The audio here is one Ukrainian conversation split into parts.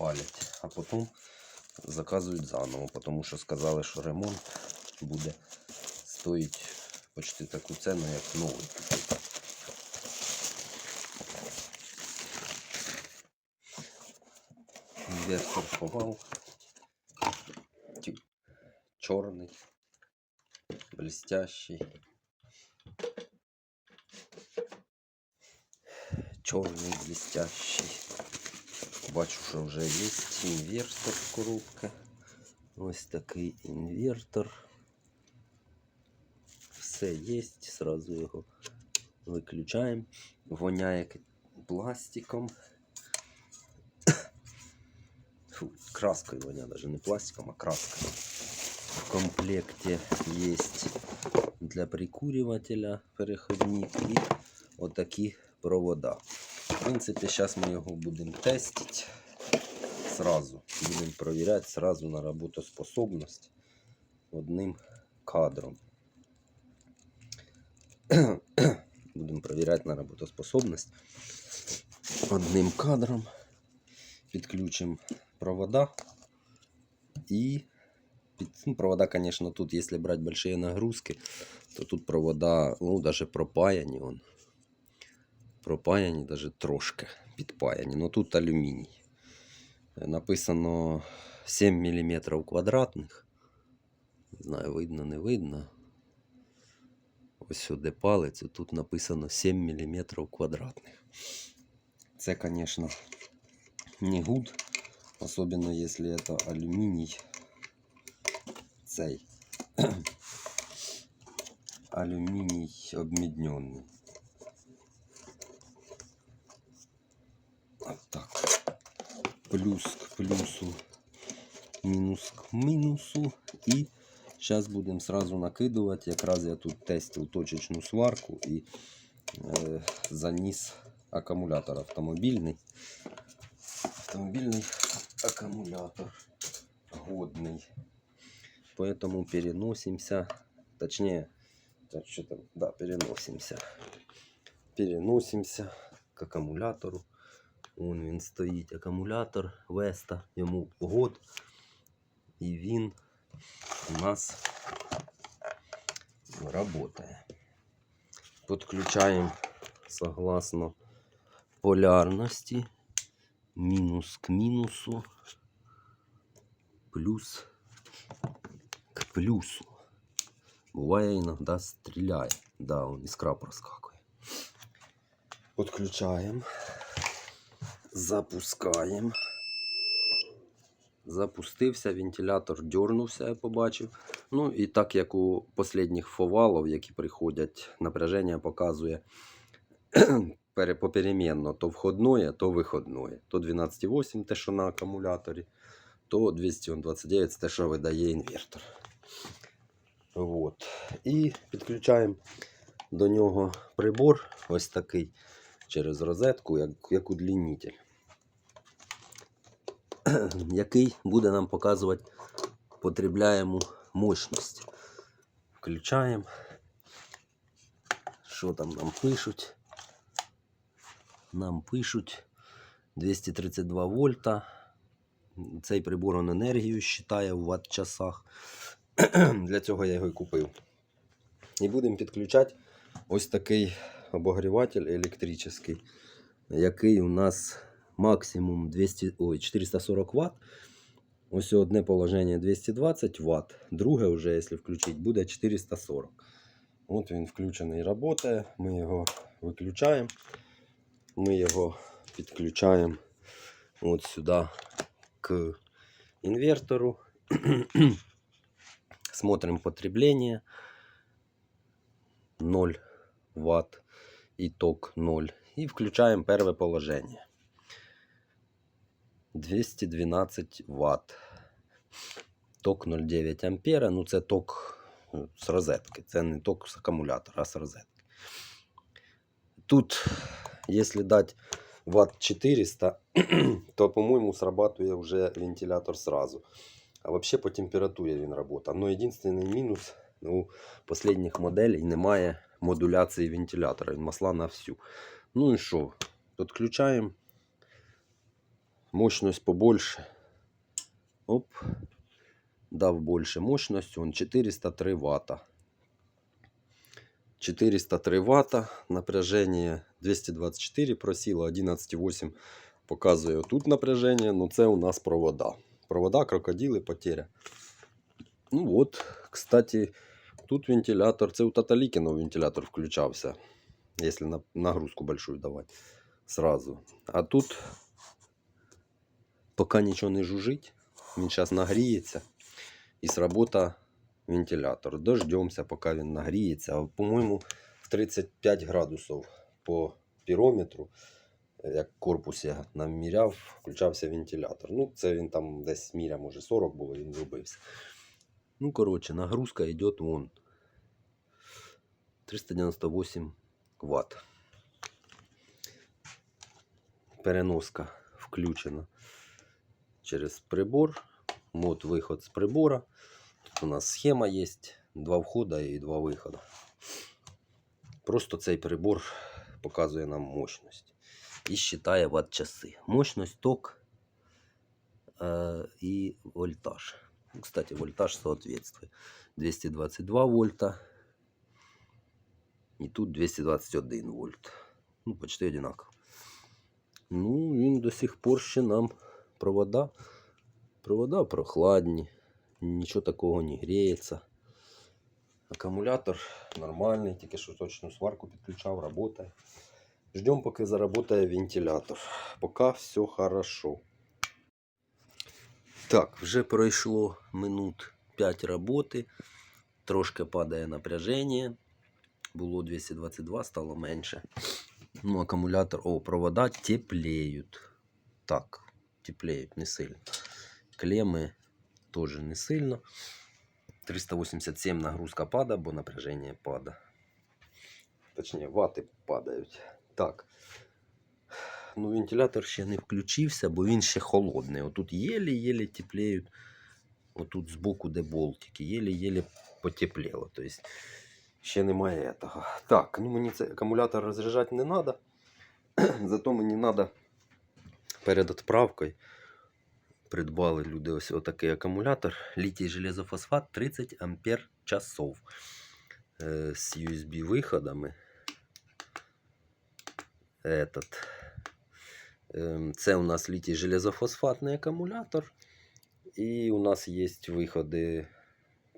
палять, а потім заказують заново, тому що сказали, що ремонт буде стоїть почти таку ціну, як новий купити. Інвертор ховав. Чорний, блестящий. Чорний, блестящий. Бачу, що вже є інвертор в коробці. Ось такий інвертор. Все є, сразу його виключаємо. Воняє пластиком. Фу, краскою воня, даже не пластиком, а краской. В комплекте есть для прикуривателя переходник и вот такие провода. В принципе, сейчас мы его будем тестить сразу. Будем проверять сразу на работоспособность одним кадром. Будем проверять на работоспособность одним кадром. Підключимо провода під- ну, провода, конечно, тут, если брать большие нагрузки, то тут провода, ну, даже пропаяні, он. пропаяні, даже трошки підпаяні. Но тут алюміній. Е, Написано 7 мм квадратних. Не знаю, видно, не видно. Ось сюди палець, тут написано 7 мм квадратних. Це, конечно, не гуд. Особенно если это алюминий цей алюминий обмедненный. так. Плюс к плюсу, мінус к мінусу. І зараз будемо сразу накидувати. Якраз я тут тестив точечну сварку і е, заніс акумулятор автомобільний. Автомобильный аккумулятор годный. Поэтому переносимся, точнее, так что там, да, переносимся. Переносимся к аккумулятору. Вон він стоїть акумулятор Веста, йому год. І він у нас работає. Подключаємо согласно полярності мінус к мінусу, плюс к плюсу. Буває іноді стріляє. Да, он іскра проскакує. Подключаємо. Запускаємо. Запустився, вентилятор дернувся, я побачив. Ну і так як у останніх фовалов, які приходять, напряження показує пере- попеременно то входное, то виходное. То 12,8 те, що на акумуляторі, то 229 це те, що видає інвертор. Вот. І підключаємо до нього прибор, ось такий через розетку, як, як удлінитель, який буде нам показувати потребляємо мощність. Включаємо. Що там нам пишуть? нам пишуть 232 вольта. Цей прибор он енергію считає в ватт-часах. Для цього я його і купив. І будемо підключати ось такий обогріватель електричний, який у нас максимум 200, ой, 440 Вт. Ось одне положення 220 Вт, друге, вже, якщо включити, буде 440. От він включений працює. Ми його виключаємо. Ми його підключаємо от сюди к інвертору. Смотрим потребление 0 Вт, итог 0. І включаємо перше положення. 212 Вт. Ток 0,9 ампера. Ну, це ток е, з розетки. Це не ток з акумулятора, а з розетки. Тут, якщо дати Вт 400, то, по-моєму, срабатує вже вентилятор сразу. А вообще по температурі він працює. Но єдиний мінус у останніх моделей немає модуляції вентилятора. Він масла на всю. Ну і що? Підключаємо Мощность побольше. Оп. Дав больше мощность. Он 403 ватта. 403 ватта. Напряжение 224 просіло. 11,8 показує тут напряження. Ну це у нас провода. Провода, крокодили, потеря. Ну от, кстати, Тут вентилятор. Це у Таталікіного вентилятор включався. Якщо на нагрузку большую давати. Сразу. А тут поки нічого не жужить. Він зараз нагріється. І сработа вентилятор. Дождемося, поки він нагріється. По-моєму, в 35 градусів по пірометру, як корпус я наміряв, включався вентилятор. Ну, це він там десь міря, може 40 було, він зробився. Ну, коротше, нагрузка йде вон. 398 Вт. Переноска включена через прибор. Мод виход з прибора. Тут у нас схема є. Два входа і два виходи. Просто цей прибор показує нам мощність. І считає ватт часи. Мощність, ток е, і вольтаж. Ну, Кстати, вольтаж соответствует. 222 вольта. І тут 221 вольт. Ну, почти одинаково. Ну, він до сих пор ще нам провода. Провода прохладні. Нічого такого не гріється. Акумулятор нормальний, тільки що точну сварку підключав, працює. Ждем, поки заработає вентилятор. Поки все хорошо. Так, вже пройшло минут 5 роботи. Трошки падає напряження. Було 222, стало менше. Ну, акумулятор, о, провода теплеют. Так, теплеют не сильно. Клеммы тоже не сильно. 387 нагрузка пада, бо напряжение пада. Точніше, вати падають. Так. Ну, вентилятор ще не включився, бо він ще холодний. Отут єлі-єлі теплеють. Отут збоку, де болтики, єлі-єлі потепліло. Тобто ще немає того. Так, ну мені цей акумулятор розряджати не треба. Зато мені треба перед відправкою придбали люди ось отакий акумулятор. Літій железофосфат 30 ампер часов е, з USB виходами. Этот. Ем, Це у нас літій железофосфатний акумулятор. І у нас є виходи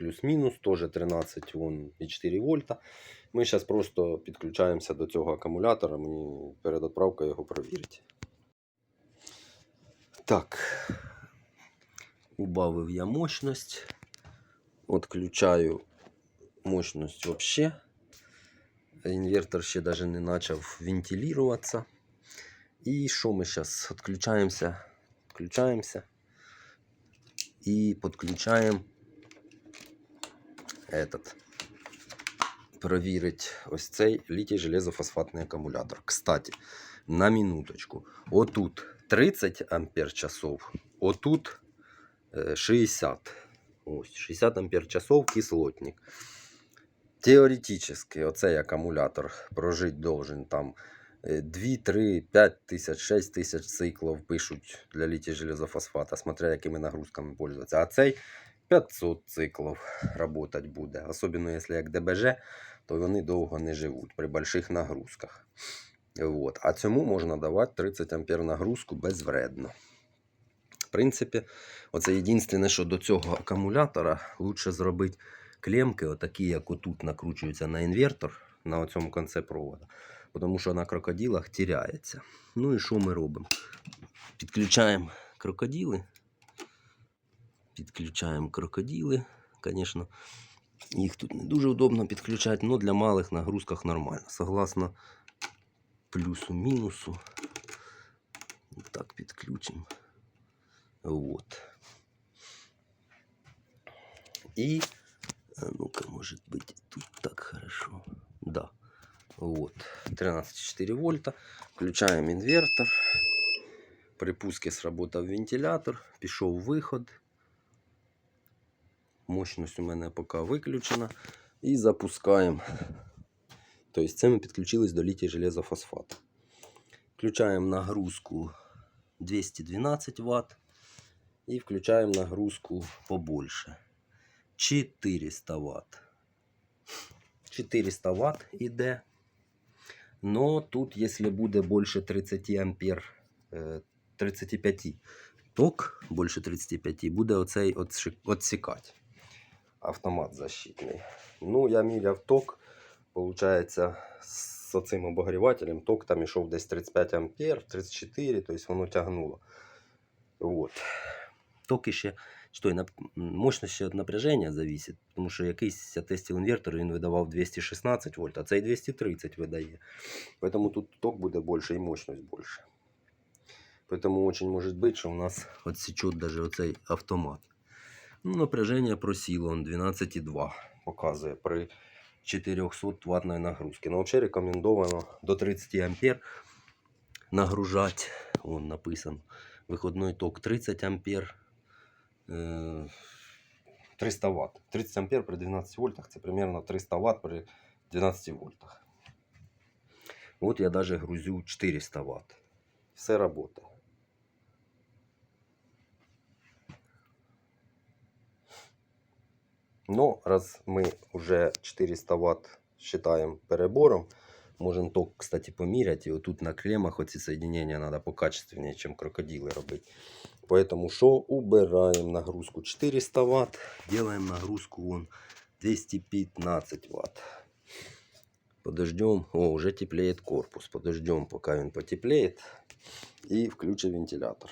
плюс-мінус, теж 13 вон, і 4 вольта. Ми зараз просто підключаємося до цього акумулятора. Мені перед відправкою його провірити. Так. Убавив я мощность. Отключаю мощность вообще. Інвертор ще даже не почав вентилюватися. І що ми зараз відключаємося? Включаємося і підключаємо этот. Провірить ось цей літій железофосфатний акумулятор. Кстати, на минуточку. Отут 30 ампер часов, отут е, 60. Ось 60 ампер часов кислотник. Теоретически, оцей акумулятор прожить должен там е, 2, 3, 5 тисяч, 6 тисяч циклів пишуть для літій железофосфата, смотря якими нагрузками пользуватися. А цей 500 циклів працювати буде. Особливо, якщо як ДБЖ, то вони довго не живуть при больших нагрузках. Вот. А цьому можна давати 30 ампер нагрузку безвредно. В принципі, оце єдине, що до цього акумулятора лучше зробити клемки, отакі, як отут накручуються на інвертор на цьому кінці провода. Тому що на крокодилах тіряється. Ну і що ми робимо? Підключаємо крокодили. Підключаємо крокодили. Звісно, їх тут не дуже удобно підключати, але для малих нагрузках нормально. Согласно плюсу-мінусу. Так, підключимо. Вот. И, а ну-ка, может быть, тут так хорошо. Да. Вот. 13,4 вольта. Включаем инвертор. При пуске сработав вентилятор. Пішов виход. Мощність у мене поки виключена. І запускаємо. Тобто це ми підключились до літій железофосфату. Включаємо нагрузку 212 Вт. І включаємо нагрузку побольше. 400 Вт. 400 Вт іде. Но тут, если буде больше 30 ампер, е, 35 ток, більше 35, буде оцей отсікати Автомат защитний. Ну, я міряв ток. Получається, з оцим обогрівателем ток там ішов десь 35 ампер, 34, тобто воно тягнуло. Вот. Ток ще, що і нап- м, мощність ще від напряження зависить, тому що якийсь я тестив інвертор, він видавав 216 вольт, а цей 230 видає. Поэтому тут ток буде більше і мощність більше. Поэтому очень может быть, що у нас отсечет даже оцей автомат. Ну, напряжение просіло, он 12,2 показує при 400 ваттной нагрузки. Но взагалі рекомендовано до 30 ампер нагружати. Вон написано. Виходний ток 30 ампер. е, 300 Вт. 30 ампер при 12 вольтах це примерно 300 Вт при 12 вольтах. Вот я даже грузю 400 Вт. Все работает. Но раз мы уже 400 Вт считаем перебором, можем ток, кстати, померять. И вот тут на клеммах эти соединения надо покачественнее, чем крокодилы робить. Поэтому что? Убираем нагрузку 400 Вт, делаем нагрузку вон 215 Вт. Подождем. О, уже теплеет корпус. Подождем, пока он потеплеет. И включим вентилятор.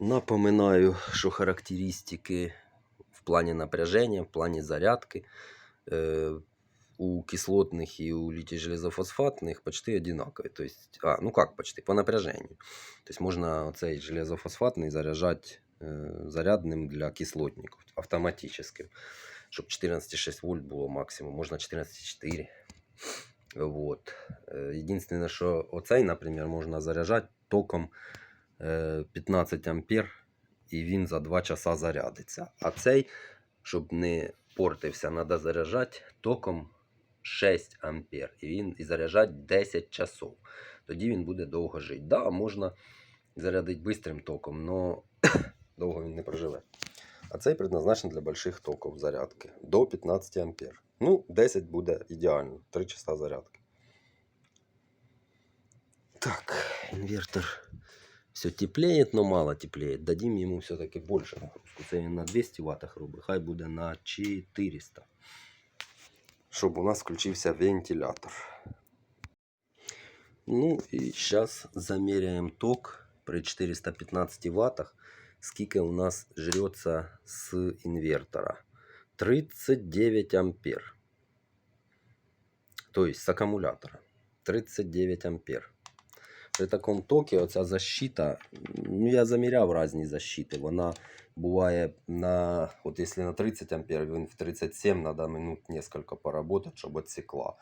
Напоминаю, що характеристики в плані напряження, в плані зарядки е, у кислотных и у литий-железофосфатных почти одинаковые. То есть, а, ну как почти, по напряжению. То есть можно цей железофосфатный заряжать э, зарядным для кислотников автоматическим, чтобы 14,6 вольт было максимум, можно 14,4. Вот. Е, Единственное, що оцей, наприклад, можна заряджати током е, 15 ампер, і він за 2 часа зарядиться. А цей, щоб не портився, треба заряджати током 6 ампер. І він і заряджати 10 часов. Тоді він буде довго жити. Да, можна зарядити бистрим током, але довго він не проживе. А цей предназначений для больших токів зарядки до 15 ампер. Ну, 10 буде ідеально. 3 часа зарядки. Так, инвертор все теплеет, но мало теплеет. Дадим ему все-таки больше нагрузку. Це він на 200 ваттах робить, хай буде на 400. Щоб у нас включився вентилятор. Ну і зараз заміряємо ток при 415 ваттах. Скільки у нас жрется з інвертора. 39 ампер. То есть с аккумулятора. 39 ампер. При такому токі оця защита, ну я заміряв різні защити. Вона буває на, от якщо на 30 ампер, він в 37 треба минут несколько поработать, щоб відсікла.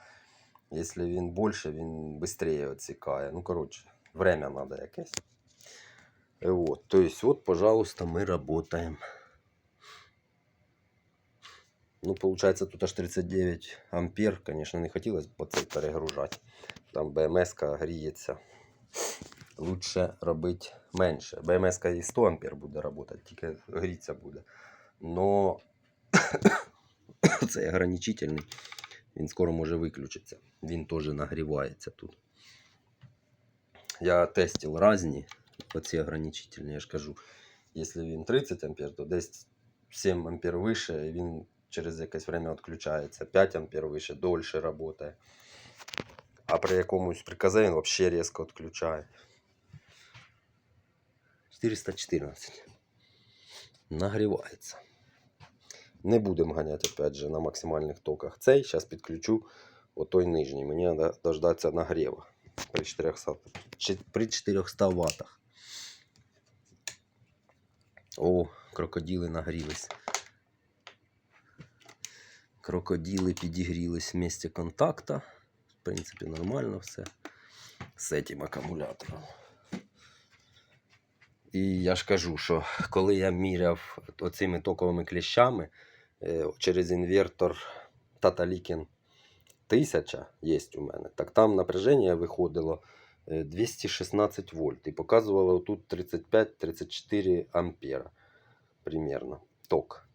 Якщо він більше, він швидше відсікає. Ну, коротше, время треба якесь. І от, то есть, вот, пожалуйста, ми работаем. Ну, получается, тут аж 39 ампер. Конечно, не хотілося б цей перегружати. Там БМС гріється. Лучше робити менше. БМС і 100 ампер буде працювати, тільки гріться буде. Но цей ограничительний, він скоро може виключитися. Він теж нагрівається тут. Я тестив різні оці ограничительні, я ж кажу. Якщо він 30 ампер, то десь 7 ампер вище, і він через якесь время відключається. 5 ампер вище, дольше працює. А при якомусь приказе він взагалі різко відключає. 414. Нагрівається. Не будемо ганяти, опять же, на максимальних токах. Цей зараз підключу отой нижній. Мені треба дождатися нагріва при 400, чи- при 400 ваттах. О, крокодили нагрілись. Крокодили підігрілись в місці контакта. В принципі, нормально все з цим акумулятором. І я ж кажу, що коли я міряв оцими токовими кліщами е, через інвертор Таталікін 1000 є у мене, так там напряження виходило е, 216 вольт. І показувало тут 35-34 ампера примерно ток.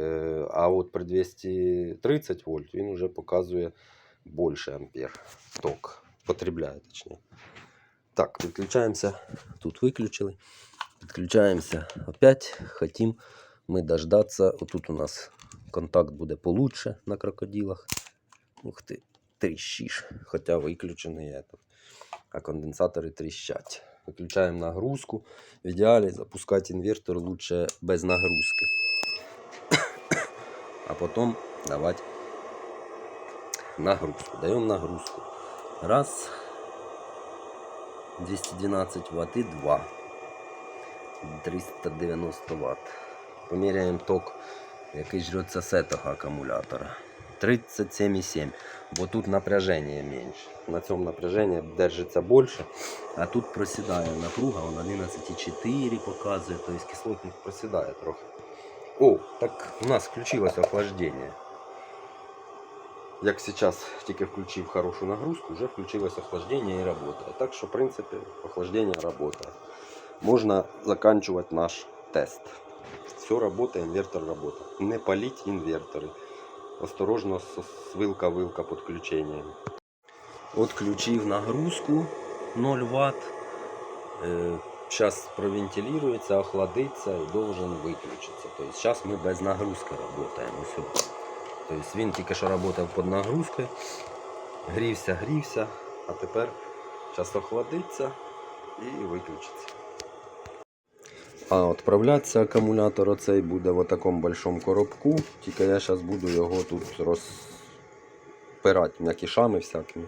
Е, А от при 230 вольт він вже показує більше ампер ток. Потребляє, точніше. Так, підключаємося. Тут виключили. Підключаємося опять. Хотім ми дождатися. Отут у нас контакт буде получше на крокодилах. Ух ти, тріщиш. Хоча виключений этот. А конденсатори тріщать. Виключаємо нагрузку. В ідеалі запускати інвертор лучше без нагрузки. А потім давати нагрузку. Даємо нагрузку. Раз. 212 Вт и 2. 390 Вт. Поміряємо ток, який жрется з этого акумулятора. 37,7. Бо тут напряжение меньше. На цьому напряжение держиться більше. А тут просідає напруга, он 11,4 показує, то есть кислотник просідає трохи. О, так у нас включилось охлаждение. Як сейчас тільки включив хорошу нагрузку, вже включилось охлаждение і работає. Так що, в принципі, охлаждение работає. Можна заканчивать наш тест. Все работает, инвертор работает. Не палить инверторы. Осторожно, свилка-вилка подключением. Отключив нагрузку 0 Вт. Сейчас провентилируется, охладится и должен выключиться. То есть сейчас мы без нагрузки работаем. Усё. То есть він тільки що працював під нагрузкою. Грівся, грівся, а тепер час охладиться і виключиться. А відправлятися акумулятор оцей буде в такому большому коробку. Тільки я зараз буду його тут розпирати м'якішами всякими.